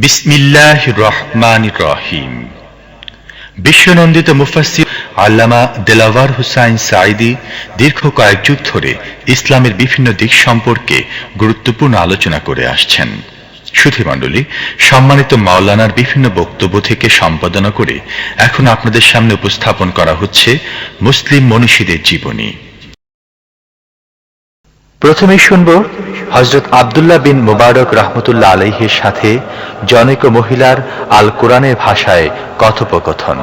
বিসমিল্লাহ রহমান রহিম। বিশ্বনন্দিত মুফাসির আল্লামা দেলাওয়ার হুসাইন সাইদি দীর্ঘ কয়েক যুগ ধরে ইসলামের বিভিন্ন দিক সম্পর্কে গুরুত্বপূর্ণ আলোচনা করে আসছেন। সুধীমণ্ডলী সম্মানিত মাওলানার বিভিন্ন বক্তব্য থেকে সম্পাদনা করে এখন আপনাদের সামনে উপস্থাপন করা হচ্ছে মুসলিম মনীষীদের জীবনী। প্রথমেই শুনব হজরত আবদুল্লাহ বিন মুবারক রহমতুল্লাহ আলহের সাথে জনৈক মহিলার আল কোরআনের ভাষায় কথোপকথন,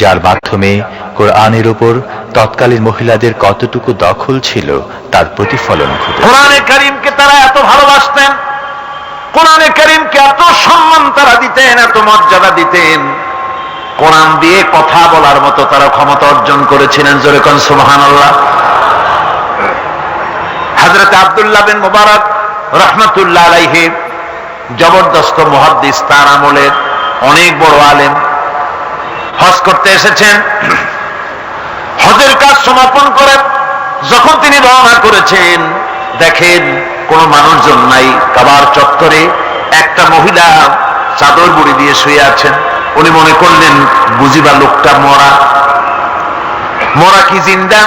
যার মাধ্যমে কোরআনের উপর তৎকালীন মহিলাদের কতটুকু দখল ছিল তার প্রতিফলন ঘটে। কোরআনে করিমকে তারা এত ভালোবাসতেন, কোরআনে করিমকে এত সম্মান তারা দিতেন, এত মর্যাদা দিতেন। কোরআন দিয়ে কথা বলার মতো তারা ক্ষমতা অর্জন করেছিলেন, জোরে কোন সুবহান আল্লাহ হাজরত আবদুল্লাহ বিন মুবারক রহমতুল্লাহ আলাইহি, জবরদস্ত মুহাদ্দিস, তার আমলের অনেক বড় আলেম হজ করতে এসেছেন। হজের কাজ সমাপন করে যখন তিনি রওনা করেছেন, দেখেন কোন মানুষজন নাই, কাবার চত্বরে একটা মহিলা চাদর বুড়ি দিয়ে শুয়ে আছেন। উনি মনে করলেন, বুঝিবা লোকটা মরা। মরা কি জিন্দা?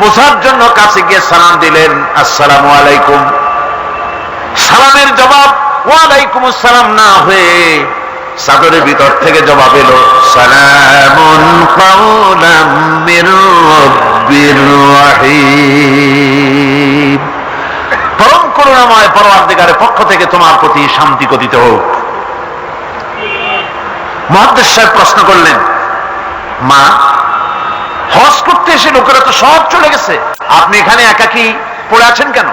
বোঝার জন্য কাছে গিয়ে সালাম দিলেন, আসসালামু আলাইকুম। সালামের জবাব, ওয়ালাইকুম আসসালাম না হয়ে চাদরের ভিতর থেকে জবাব এলো রাহিম। পরম করুণাময় পরমাধিকারের পক্ষ থেকে তোমার প্রতি শান্তি কথিত হোক। মহাদেশ সাহেব প্রশ্ন করলেন, মা হজ করতে এসে লোকেরা তো সব চলে গেছে। আপনি এখানে একাকি পড়ে আছেন কেন?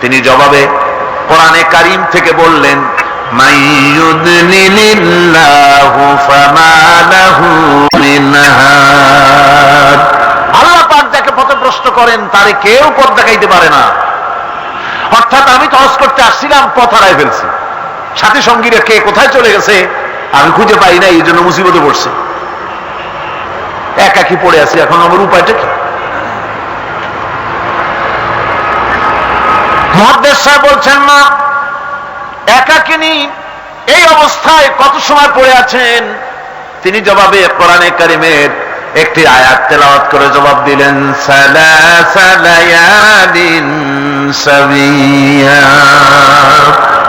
তিনি জবাবে, কোরআনে কারিম থেকে বললেন আল্লাহ পাক যাকে পথভ্রষ্ট করেন, তারে কেউ পথ দেখাইতে পারে না। অর্থাৎ আমি তো হজ করতে আসছিলাম, পথ হারাই ফেলছি। সাথী সঙ্গীরা কে কোথায় চলে গেছে, আমি খুঁজে পাই না, এই জন্য মুসিবতে পড়ছে। একাকি পড়ে আছি, এখন আমার উপায়টা কি? মহাদেশ বলছেন, মা একাকিনী এই অবস্থায় কত সময় পড়ে আছেন? তিনি জবাবে, কোরআনে কারিমের একটি আয়াত তেলাওয়াত করে জবাব দিলেন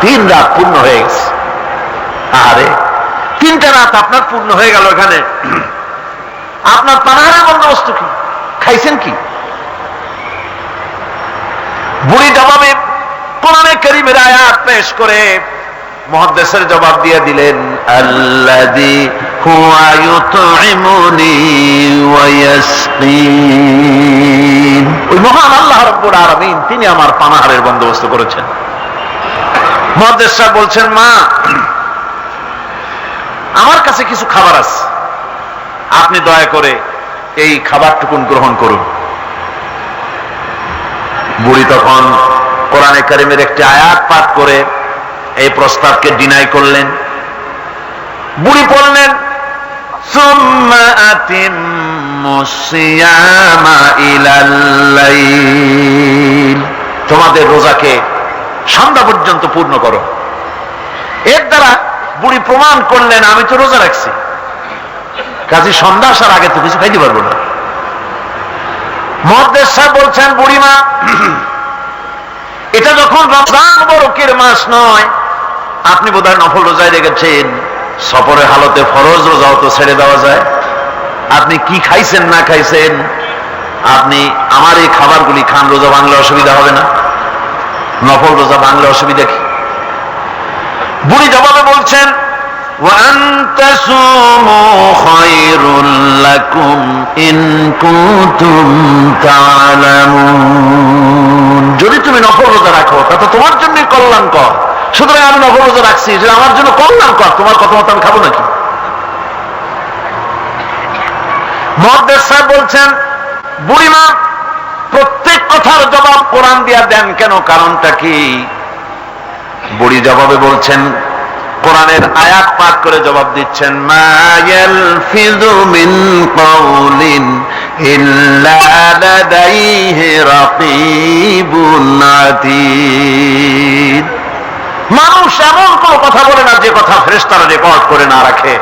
তিন রাত পূর্ণ হয়ে গেছে। আরে তিনটা রাত আপনার পূর্ণ হয়ে গেল এখানে। আপনার পানাহারের বন্দোবস্ত কি? খাইছেন কি? বুড়ি জবাবে কোরআনে করিমের আয়াত পেশ করে মহাদেশের জবাব দিয়ে দিলেন ওই মহান আল্লাহ রাব্বুল আলামিন, তিনি আমার পানাহারের বন্দোবস্ত করেছেন। মহাদেশ বলছেন, মা, আমার কাছে কিছু খাবার আছে। আপনি দয়া করে এই খাবারটুকুন গ্রহণ করুন। বুড়ি তখন কোরআনে কারিমের একটি আয়াত পাঠ করে এই প্রস্তাবকে ডিনাই করলেন। বুড়ি পড়লেন তোমাদের রোজাকে সন্ধ্যা পর্যন্ত পূর্ণ করো। এর দ্বারা বুড়ি প্রমাণ করলেন, আমি তো রোজা রাখছি। কাজী সন্ধ্যা আসার আগে তো কিছু খাইতে পারব না। মহাদেশ সাহেব বলছেন, বুড়িমা, এটা যখন রমজান বরকের মাস নয়, আপনি বোধহয় নফল রোজায় রেখেছেন, সফরের হালতে ফরজ রোজাও তো ছেড়ে দেওয়া যায়। আপনি কি খাইছেন, না খাইছেন? আপনি আমার এই খাবারগুলি খান, রোজা ভাঙলে অসুবিধা হবে না। নফল রোজা ভাঙলে অসুবিধা কি? বুড়ি জবাবে বলছেন وأن تصوموا خير لكم إن كنتم تعلمون যদি তুমি নফল রোজা রাখো তা তো তোমার জন্য কল্যাণকর সুতরাং আমি নফল রোজা রাখছি যে আমার জন্য কল্যাণকর তোমার কথা মতো আমি খাবো নাকি মহাদেশ সাহেব বলছেন বুড়িমা প্রত্যেক কথার জবাব কোরআন দিয়া দেন কেন কারণটা কি বুড়ি জবাবে বলছেন কোরআনের আয়াত পাঠ করে জবাব দিচ্ছেন মায়াল ফিজু মিন আতীদ মানুষ এমন কোন কথা বলে না, যে কথা ফেরেস্তারা রেকর্ড করে না রাখে।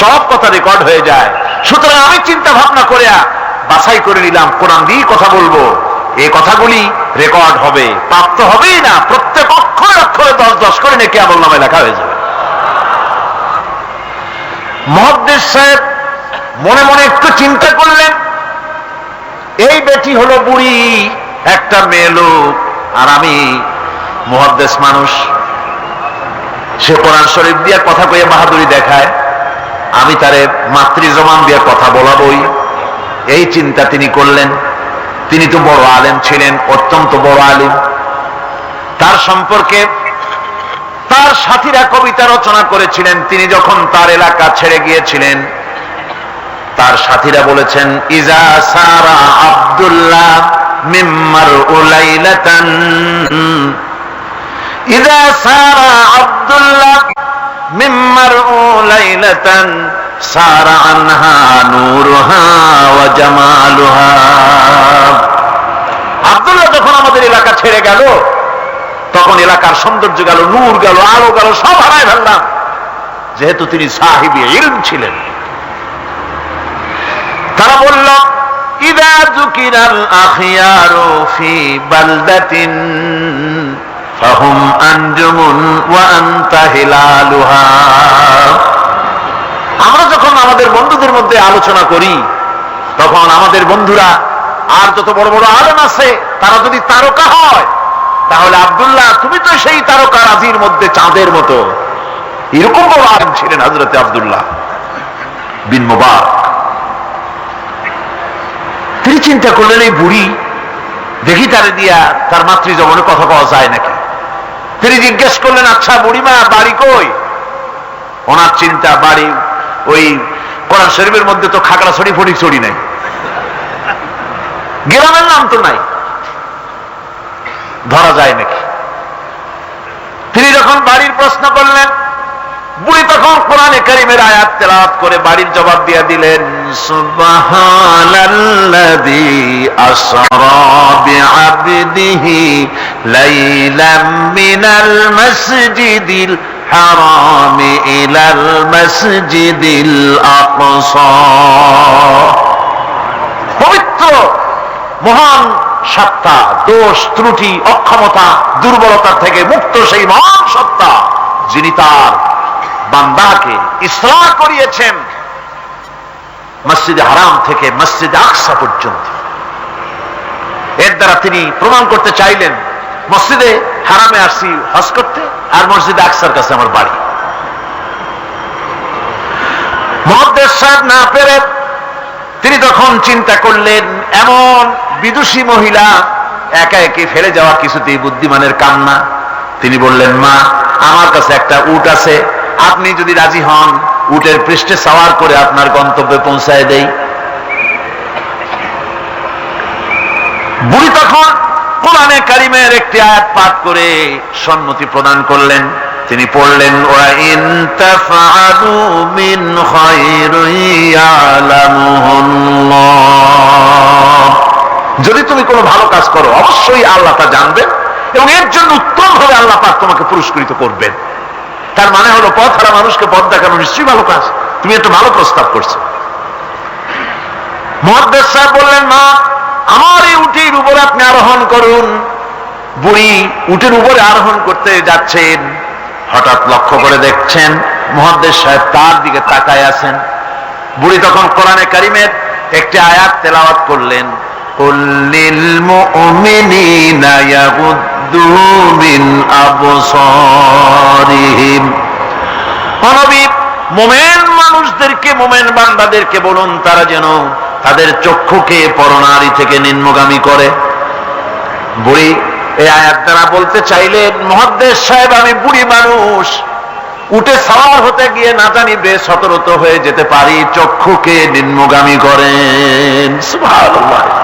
সব কথা রেকর্ড হয়ে যায়। সুতরাং আমি চিন্তা ভাবনা করে বাছাই করে নিলাম, কোরআন দিয়ে কথা বলব। এই কথাগুলি রেকর্ড হবে, প্রাপ্ত হবেই না। প্রত্যেক অক্ষরে অক্ষরে দশ দশ করে নেকি আমল নামে লেখা হয়ে যাবে মহাদ্দেশ সাহেব মনে মনে একটু চিন্তা করলেন, এই বেটি হলো বুড়ি, একটা মেয়ে লোক, আর আমি মহাদ্দেশ মানুষ। সে কোরআন শরীফ দিয়ে কথা কয়ে বাহাদুরি দেখায়, আমি তারে মাতৃ জমান দিয়ে কথা বলাবই। এই চিন্তা তিনি করলেন। তিনি তো বড় আলেম ছিলেন, অত্যন্ত বড় আলিম। তার সম্পর্কে তার সাথীরা কবিতা রচনা করেছিলেন। তিনি যখন তার এলাকা ছেড়ে গিয়েছিলেন, তার সাথীরা বলেছেন, ইজা সারা আব্দুল্লাহ মিম্মার উলাইলাতান। ইজা সারা আব্দুল্লাহ মিম্মার উলাইলাতান, সারা আনহা নূরুহা ওয়া জামালুহা। আব্দুল্লাহ যখন আমাদের এলাকা ছেড়ে গেল তখন এলাকার সৌন্দর্য গেল, নূর গেল, আলো গেল, সব হারায় ফেললাম। যেহেতু তিনি সাহিবি, ইলম ছিলেন। তারা বলল, ইদা আখিয়ারু ফি বালদাতিন, ফাহুম আনজুমুন ওয়া আনতা হিলালুহা। আমরা যখন আমাদের বন্ধুদের মধ্যে আলোচনা করি, তখন আমাদের বন্ধুরা, আর যত বড় বড় আলেম আছে, তারা যদি তারকা হয় তাহলে আবদুল্লাহ, তুমি তো সেই তারকা রাজির মধ্যে চাঁদের মতো। এরকম বড় আলেম ছিলেন হজরতে আব্দুল্লাহ বিন মুবারক। তিনি চিন্তা করলেন, এই বুড়ি, দেখি তারে দিয়া তার মাতৃ জবনে কথা পাওয়া যায় নাকি? তিনি জিজ্ঞেস করলেন আচ্ছা বুড়িমা, বাড়ি কই? ওনার চিন্তা, বাড়ি ওই কোরআন শরীফের মধ্যে তো খাগড়া ছড়ি ফটি ছড়ি নাই। গ্রামের নাম তো নাই। ধরা যায় নাকি? তিনি যখন বাড়ির প্রশ্ন করলেন, বুড়ি তখন কোরআনে কারিমের আয়াত তেলাওয়াত করে বাড়ির জবাব দিয়ে দিলেন পবিত্র, মহান সত্তা, দোষ, ত্রুটি, অক্ষমতা, দুর্বলতা থেকে মুক্ত সেই মহান সত্তা, যিনি তার বান্দাকে ইসলাম করিয়েছেন মসজিদে হারাম থেকে মসজিদে আকসা পর্যন্ত। এর দ্বারা তিনি প্রমাণ করতে চাইলেন, মসজিদে হারামে আসছি, হজ করতে, আর মসজিদে আকসার কাছে আমার বাড়ি। মহাদ্দেশ সাহেব না পেরে তিনি তখন চিন্তা করলেন, এমন বিদুষী মহিলা, একা একে ফেলে যাওয়া কিছুতেই বুদ্ধিমানের কাম না তিনি বললেন, মা, আমার কাছে একটা উট আছে। আপনি যদি রাজি হন, উটের পৃষ্ঠে সাওয়ার করে আপনার গন্তব্যে পৌঁছায় দেই। বুড়ি তখন কোরআনে কারিমের একটি আয়াত পাঠ করে সম্মতি প্রদান করলেন। তিনি পড়লেন ওরা ইন কোনো ভালো কাজ করো, অবশ্যই আল্লাহ তা জানবেন এবং এর জন্য উত্তম ভাবে আল্লাহ পাক তোমাকে পুরস্কৃত করবেন। তার মানে হলো, পথ হারা মানুষকে পথ দেখানো নিশ্চয়ই ভালো কাজ। তুমি একটা ভালো প্রস্তাব করছ। মহাদ্দেশ সাহেব বললেন, মা, আমার এই উটির উপরে আপনি আরোহণ করুন। বুড়ি উটের উপরে আরোহণ করতে যাচ্ছেন। হঠাৎ লক্ষ্য করে দেখছেন মহাদ্দেশ সাহেব তার দিকে তাকায় আছেন। বুড়ি তখন কোরআনে কারিমের একটি আয়াত তেলাওয়াত করলেন। মোমেন মানুষদেরকে, মোমেন বান্দাদেরকে বলুন, তারা যেন তাদের চক্ষুকে পরনারী থেকে নিম্নগামী করে। বুড়ি, এই আয়াত তারা বলতে চাইলেন মহাদেশ সাহেব, আমি বুড়ি মানুষ, উঠে সাওয়ার হতে গিয়ে না জানি বে সতরত হয়ে যেতে পারি, চক্ষুকে নিম্নগামী করেন। সুভাষ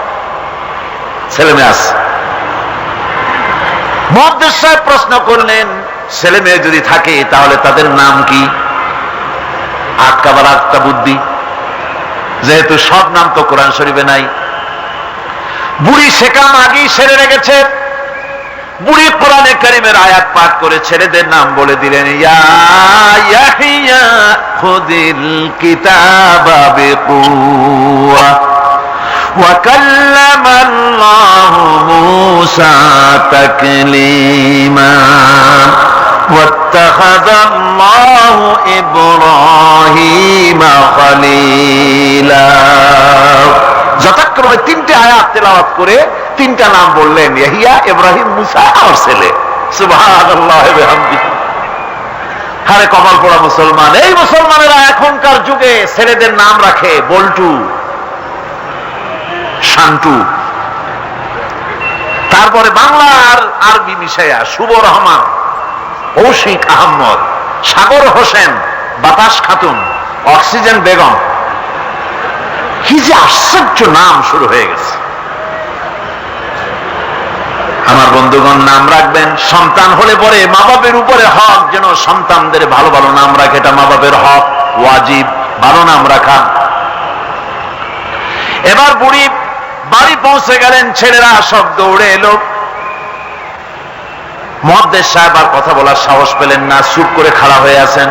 ছেলে মেয়ে আছে। মহাদেশ সাহেব প্রশ্ন করলেন ছেলে মেয়ে যদি থাকে, তাহলে তাদের নাম কি? আটকাবার আটটা বুদ্ধি। যেহেতু সব নাম তো কোরআন শরীফে নাই। বুড়ি শেখাম আগেই সেরে রেখেছে। বুড়ি কোরআনে করিমের আয়াত পাঠ করে ছেলেদের নাম বলে দিলেন, ইয়া খুদিল কিতাবা وكلم الله موسى تكليما واتخذ الله إبراهيم خليلا যথাক্রমে তিনটে আয়াত তেলাওয়াত করে তিনটা নাম বললেন ইয়াহিয়া ইব্রাহিম মুসা আর ছেলে সুবহানাল্লাহ ওয়া বিহামদিহি হারে কপাল পড়া মুসলমান এই মুসলমানেরা এখনকার যুগে ছেলেদের নাম রাখে বল্টু শান্টু তারপরে বাংলা আর আরবি মিশাইয়া শুভ রহমান কৌশিক আহমদ সাগর হোসেন, বাতাস খাতুন, অক্সিজেন বেগম। কি যে আশ্চর্য নাম শুরু হয়ে গেছে। আমার বন্ধুগণ, নাম রাখবেন, সন্তান হলে পরে মা বাপের উপরে হক, যেন সন্তানদের ভালো ভালো নাম রাখে, এটা মা বাপের হক, ওয়াজিব, ভালো নাম রাখা। এবার বুড়ি বাড়ি পৌঁছে গেলেন, ছেলেরা সব দৌড়ে এলো। মহাদ্দেশ সাহেব আর কথা বলার সাহস পেলেন না, চুপ করে খাড়া হয়ে আছেন।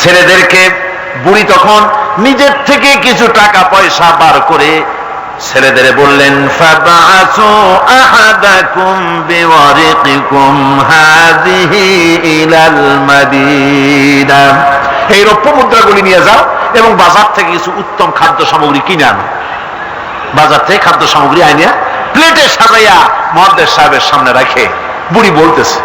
ছেলেদেরকে বুড়ি তখন নিজের থেকে কিছু টাকা পয়সা বার করে ছেলেদের বললেন এই রৌপ্য মুদ্রাগুলি নিয়ে যাও এবং বাজার থেকে কিছু উত্তম খাদ্য সামগ্রী কিনে আনো। বাজার থেকে খাদ্য সামগ্রী আইনিয়া প্লেটে সাজাইয়া মহাদেশ সাহেবের সামনে রাখে বুড়ি বলতেছে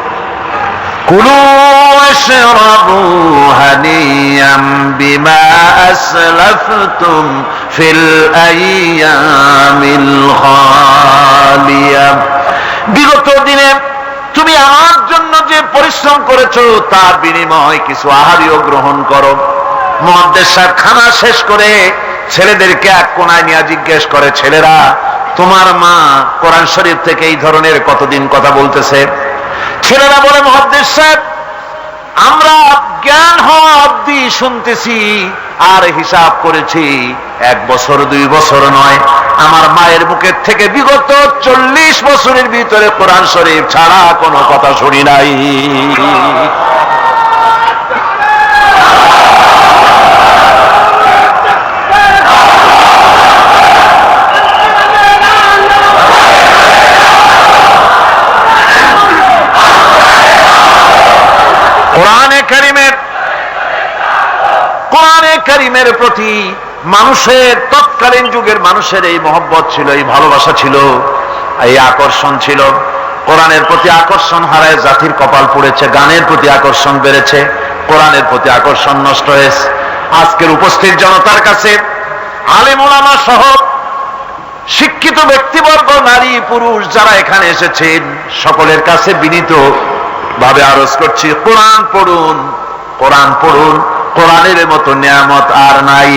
বিগত দিনে তুমি আমার জন্য যে পরিশ্রম করেছ, তার বিনিময় কিছু আহারিও গ্রহণ করো। মহাদেশ সাহেব খানা শেষ করে ছেলেদেরকে এক কোনায় নিয়ে জিজ্ঞেস করে, ছেলেরা, তোমার মা কোরআন শরীফ থেকে এই ধরনের কতদিন কথা বলতেছে? ছেলেরা বলে মহাদেশ সাহেব, আমরা জ্ঞান হওয়া অব্দি শুনতেছি আর হিসাব করেছি, এক বছর, দুই বছর নয়। আমার মায়ের মুখের থেকে বিগত চল্লিশ বছরের ভিতরে কোরআন শরীফ ছাড়া কোনো কথা শুনি নাই। কারিমের প্রতি মানুষের তৎকালীন যুগের মানুষের এই মহব্বত ছিল, এই ভালোবাসা ছিল, এই আকর্ষণ ছিল। কোরআনের প্রতি আকর্ষণ হারায়, জাতির কপাল পড়েছে, গানের প্রতি আকর্ষণ বেড়েছে, কোরআনের প্রতি আকর্ষণ নষ্ট হয়েছে। আজকের উপস্থিত জনতার কাছে আলেমুলামা সহ শিক্ষিত ব্যক্তিবর্গ, নারী, পুরুষ যারা এখানে এসেছেন, সকলের কাছে বিনীত ভাবে আরজ করছি, কোরআন পড়ুন কোরআন পড়ুন। কোরআনের মতো নিয়ামত আর নাই।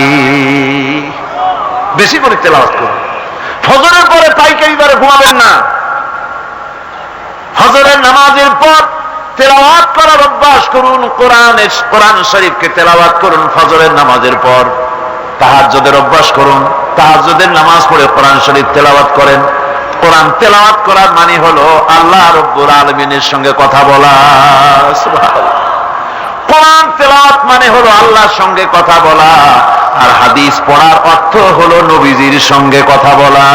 বেশি করে তেলাওয়াত করুন। ফজরের পরে পাইকারি দরে ঘুমাবেন না। ফজরের নামাজের পর তেলাওয়াত করার অভ্যাস করুন। কোরআন কোরআন শরীফকে তেলাওয়াত করুন ফজরের নামাজের পর। তাহাজ্জুদের অভ্যাস করুন। তাহাজ্জুদের নামাজ পড়ে কোরআন শরীফ তেলাওয়াত করেন। কোরআন তেলাওয়াত করার মানে হলো আল্লাহ রব্বুল আলমিনের সঙ্গে কথা বলা। কোরআন তেলাওয়াত মানে হলো আল্লাহর সঙ্গে কথা বলা, আর হাদিস পড়ার অর্থ হলো নবীজির সঙ্গে কথা বলা।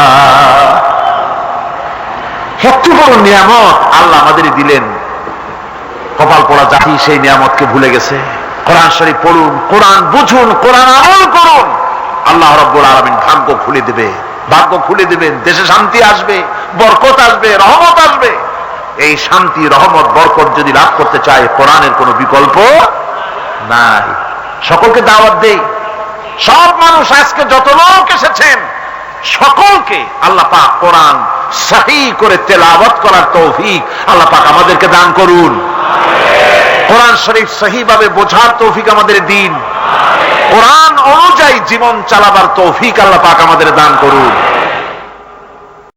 এত বড় নিয়ামত, আল্লাহ আমাদের দিলেন। কপাল পড়া জাতি সেই নিয়ামতকে ভুলে গেছে। কোরআন শরীফ পড়ুন, কোরআন বুঝুন, কোরআন আমল করুন। আল্লাহ রব্বুল আলমিন ভাগ্য খুলে দেবে, ভাগ্য খুলে দেবেন, দেশে শান্তি আসবে, বরকত আসবে, রহমত এই শান্তি, রহমত, বরকত যদি লাভ করতে চায়, কোরআনের কোনো বিকল্প নাই। সকলকে দাওয়াত দেই। সব মানুষ আজকে যত লোক এসেছেন, সকলকে আল্লাহ পাক কোরআন সাহি করে তেলাওয়াত করার তৌফিক আল্লাহ পাক আমাদেরকে দান করুন। কোরআন শরীফ সহিভাবে বোঝার তৌফিক আমাদের দিন। কোরআন অনুযায়ী জীবন চালাবার তৌফিক আল্লাহ পাক আমাদের দান করুন।